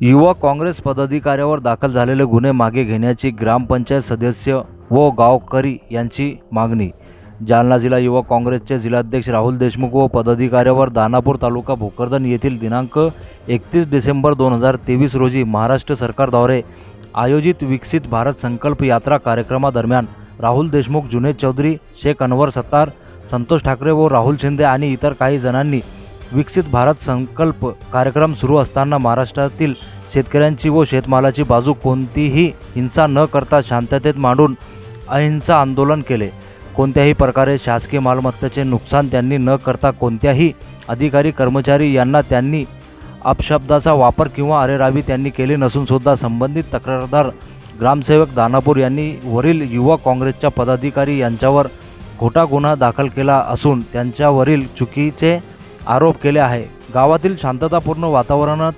युवा काँग्रेस पदाधिकाऱ्यावर दाखल झालेले गुन्हे मागे घेण्याची ग्रामपंचायत सदस्य व गावकरी यांची मागणी. जालना जिल्हा युवा काँग्रेसचे जिल्हाध्यक्ष राहुल देशमुख व पदाधिकाऱ्यावर दानापूर तालुका भोकरदन येथील दिनांक एकतीस डिसेंबर दोन हजार तेवीस रोजी महाराष्ट्र सरकारद्वारे आयोजित विकसित भारत संकल्प यात्रा कार्यक्रमादरम्यान राहुल देशमुख जुनेद चौधरी शेख अनवर सत्तार संतोष ठाकरे व राहुल शिंदे आणि इतर काही जणांनी विकसित भारत संकल्प कार्यक्रम सुरू असताना महाराष्ट्रातील शेतकऱ्यांची व शेतमालाची बाजू कोणतीही हिंसा न करता शांततेत मांडून अहिंसा आंदोलन केले. कोणत्याही प्रकारे शासकीय मालमत्तेचे नुकसान त्यांनी न करता कोणत्याही अधिकारी कर्मचारी यांना त्यांनी अपशब्दाचा वापर किंवा अरेरावी त्यांनी केली नसूनसुद्धा संबंधित तक्रारदार ग्रामसेवक दानापूर यांनी वरील युवा काँग्रेसच्या पदाधिकारी यांच्यावर खोटा गुन्हा दाखल केला असून त्यांच्यावरील चुकीचे आरोप केले आहे. गावातील शांततापूर्ण वातावरणात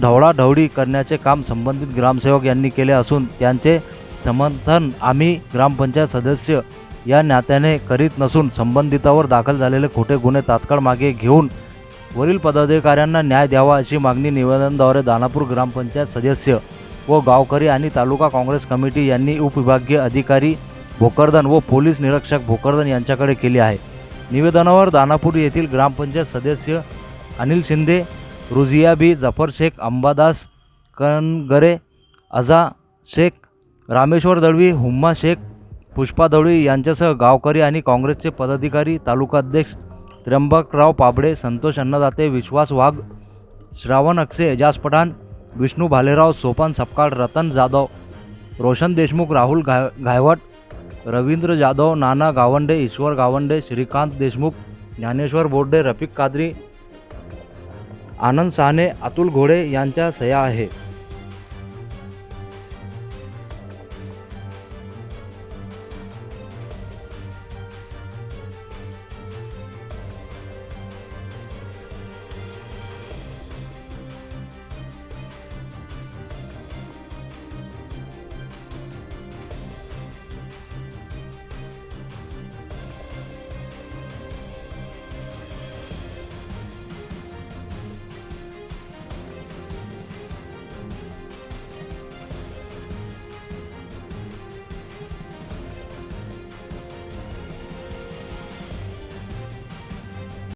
ढवळाढवळी करण्याचे काम संबंधित ग्रामसेवक यांनी केले असून त्यांचे समर्थन आम्ही ग्रामपंचायत सदस्य या नात्याने करीत नसून संबंधितावर दाखल झालेले खोटे गुन्हे तात्काळ मागे घेऊन वरील पदाधिकाऱ्यांना न्याय द्यावा अशी मागणी निवेदनाद्वारे दानापूर ग्रामपंचायत सदस्य व गावकरी आणि तालुका काँग्रेस कमिटी यांनी उपविभागीय अधिकारी भोकरदन व पोलीस निरीक्षक भोकरदन यांच्याकडे केली आहे. निवेदनावर दानापूर येथील ग्रामपंचायत सदस्य अनिल शिंदे रुजिया बी जफर शेख अंबादास कनगरे अझा शेख रामेश्वर दळवी हुम्मा शेख पुष्पा दळवी यांच्यासह गावकरी आणि काँग्रेसचे पदाधिकारी तालुकाध्यक्ष त्र्यंबकराव पाबडे संतोष अन्नदाते विश्वास वाघ श्रावण अक्षे एजाज पठाण विष्णू भालेराव सोपान सपकाळ रतन जाधव रोशन देशमुख राहुल गाय गायवट रवींद्र जाधव नाना गावंडे ईश्वर गावंडे श्रीकांत देशमुख ज्ञानेश्वर बोर्डे रफिक कादरी आनंद साने अतुल घोडे यांच्या सह्या आहे.